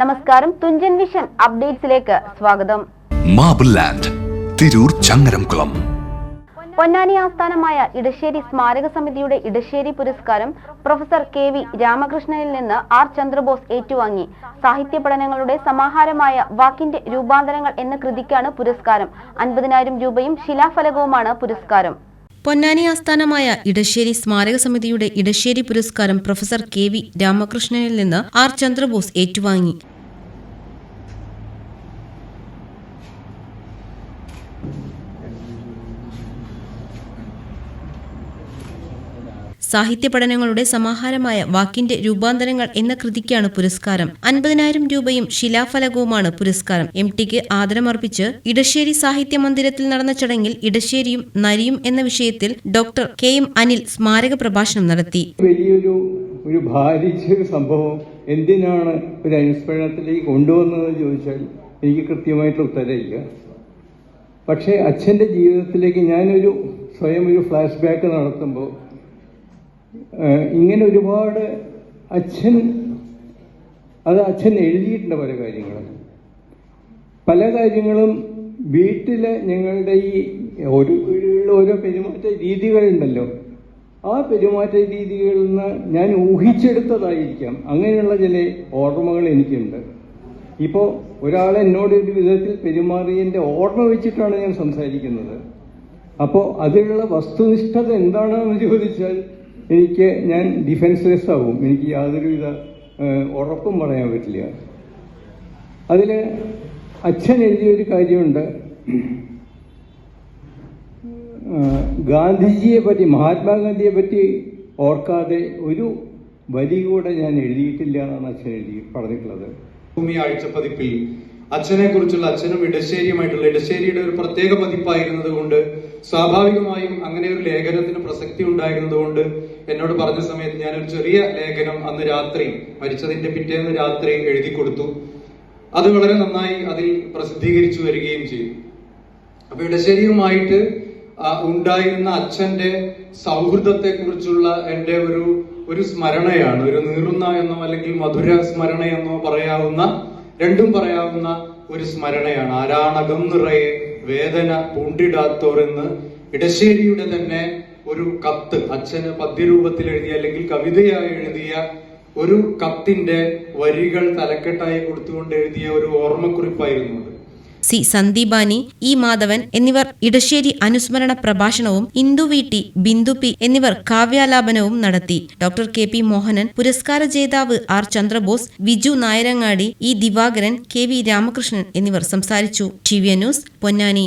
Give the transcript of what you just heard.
നമസ്കാരം തുഞ്ചൻ വിഷൻ അപ്ഡേറ്റ്സിലേക്ക് സ്വാഗതം. Marble land Tirur Changaramkulam. Ponnani ആസ്ഥാനമായ ഇടശ്ശേരി സ്മാരക സമിതിയുടെ ഇടശ്ശേരി പുരസ്കാരം പ്രൊഫസർ കെ വി രാമകൃഷ്ണനിൽ നിന്ന് ആർ ചന്ദ്രബോസ് ഏറ്റുവാങ്ങി. സാഹിത്യ പഠനങ്ങളുടെ സമാഹാരമായ വാക്കിന്റെ രൂപാന്തരങ്ങൾ എന്ന കൃതിക്കാണ് പുരസ്കാരം. അൻപതിനായിരം രൂപയും ശിലാഫലകവുമാണ് പുരസ്കാരം. പൊന്നാനി ആസ്ഥാനമായ ഇടശ്ശേരി സ്മാരക സമിതിയുടെ ഇടശ്ശേരി പുരസ്കാരം പ്രൊഫസർ കെ വി രാമകൃഷ്ണനിൽ നിന്ന് ആർ ചന്ദ്രബോസ് ഏറ്റുവാങ്ങി. സാഹിത്യ പഠനങ്ങളുടെ സമാഹാരമായ വാക്കിന്റെ രൂപാന്തരങ്ങൾ എന്ന കൃതിക്കാണ് പുരസ്കാരം. അൻപതിനായിരം രൂപയും ശിലാഫലകവുമാണ് പുരസ്കാരം. എം ടിക്ക് ആദരമർപ്പിച്ച് ഇടശ്ശേരി സാഹിത്യ മന്ദിരത്തിൽ നടന്ന ചടങ്ങിൽ ഇടശ്ശേരിയും നരിയും എന്ന വിഷയത്തിൽ ഡോക്ടർ കെ. എം. അനിൽ സ്മാരക പ്രഭാഷണം നടത്തി. വലിയൊരു ഒരു ഭാരിച്ചൊരു സംഭവം എന്തിനാണ് ഒരു അനുസ്മരണത്തിലേക്ക് കൊണ്ടുവന്നത് ചോദിച്ചാൽ എനിക്ക് കൃത്യമായിട്ട് ഉത്തരമില്ല. പക്ഷേ അച്ഛന്റെ ജീവിതത്തിലേക്ക് ഞാനൊരു സ്വയം ഒരു ഫ്ലാഷ് ബാക്ക് നടത്തുമ്പോൾ ഇങ്ങനെ ഒരുപാട് അച്ഛൻ അത് അച്ഛൻ എഴുതിയിട്ടുണ്ട് പല കാര്യങ്ങളും. പല കാര്യങ്ങളും വീട്ടിൽ ഞങ്ങളുടെ ഈ ഓരോ വീടുകളിൽ ഓരോ പെരുമാറ്റ രീതികളുണ്ടല്ലോ. ആ പെരുമാറ്റ രീതികളിൽ നിന്ന് ഞാൻ ഊഹിച്ചെടുത്തതായിരിക്കാം. അങ്ങനെയുള്ള ചില ഓർമ്മകൾ എനിക്കുണ്ട്. ഇപ്പോൾ ഒരാൾ എന്നോട് ഒരു വിധത്തിൽ പെരുമാറിയതിന്റെ ഓർമ്മ വെച്ചിട്ടാണ് ഞാൻ സംസാരിക്കുന്നത്. അപ്പോൾ അതിലുള്ള വസ്തുനിഷ്ഠത എന്താണെന്ന് ചോദിച്ചാൽ എനിക്ക് ഞാൻ ഡിഫൻസ്ലെസ് ആവും എനിക്ക് യാതൊരുവിധ വിധ ഉറപ്പും പറയാൻ പറ്റില്ല. അതിൽ അച്ഛൻ എഴുതിയൊരു കാര്യമുണ്ട്. ഗാന്ധിജിയെ പറ്റി മഹാത്മാഗാന്ധിയെ പറ്റി ഓർക്കാതെ ഒരു വരി കൂടെ ഞാൻ എഴുതിയിട്ടില്ല എന്നാണ് അച്ഛൻ എഴുതി പറഞ്ഞിട്ടുള്ളത്. ഭൂമി ആഴ്ച പതിപ്പിൽ അച്ഛനെ കുറിച്ചുള്ള അച്ഛനും ഇടശ്ശേരിയുമായിട്ടുള്ള ഇടശ്ശേരിയുടെ ഒരു പ്രത്യേക പതിപ്പായിരുന്നത് കൊണ്ട് സ്വാഭാവികമായും അങ്ങനെ ഒരു ലേഖനത്തിന് പ്രസക്തി ഉണ്ടായിരുന്നത് കൊണ്ട് എന്നോട് പറഞ്ഞ സമയത്ത് ഞാൻ ഒരു ചെറിയ ലേഖനം അന്ന് രാത്രി മരിച്ചതിന്റെ പിറ്റേന്ന് രാത്രി എഴുതി കൊടുത്തു. അത് വളരെ നന്നായി അതിൽ പ്രസിദ്ധീകരിച്ചു വരികയും ചെയ്തു. അപ്പൊ ഇടശ്ശേരിയുമായിട്ട് ഉണ്ടായിരുന്ന അച്ഛന്റെ സൗഹൃദത്തെ കുറിച്ചുള്ള എന്റെ ഒരു ഒരു സ്മരണയാണ് ഒരു നീറുന്ന എന്നോ അല്ലെങ്കിൽ മധുര സ്മരണ എന്നോ പറയാവുന്ന രണ്ടും പറയാവുന്ന ഒരു സ്മരണയാണ്. ആരാണകം നിറയെ വേദന പൂണ്ടിടാത്തോർ എന്ന് ഇടശ്ശേരിയുടെ തന്നെ ഒരു കത്ത് അച്ഛന് പദ്യരൂപത്തിൽ എഴുതിയ അല്ലെങ്കിൽ കവിതയായി എഴുതിയ ഒരു കത്തിന്റെ വരികൾ തലക്കെട്ടായി കൊടുത്തുകൊണ്ട് എഴുതിയ ഒരു ഓർമ്മക്കുറിപ്പായിരുന്നു അത്. സി. സന്ദീപാനി ഇ. മാധവൻ എന്നിവർ ഇടശ്ശേരി അനുസ്മരണ പ്രഭാഷണവും ഇന്ദു വീട്ടി ബിന്ദു പി. എന്നിവർ കാവ്യാലാപനവും നടത്തി. Doctor K. പി. മോഹനൻ പുരസ്കാര ജേതാവ് R. Chandrabose Viju Nayarangadi E. Divakaran K. V. Ramakrishnan എന്നിവർ സംസാരിച്ചു. ടി. വി. ന്യൂസ് പൊന്നാനി.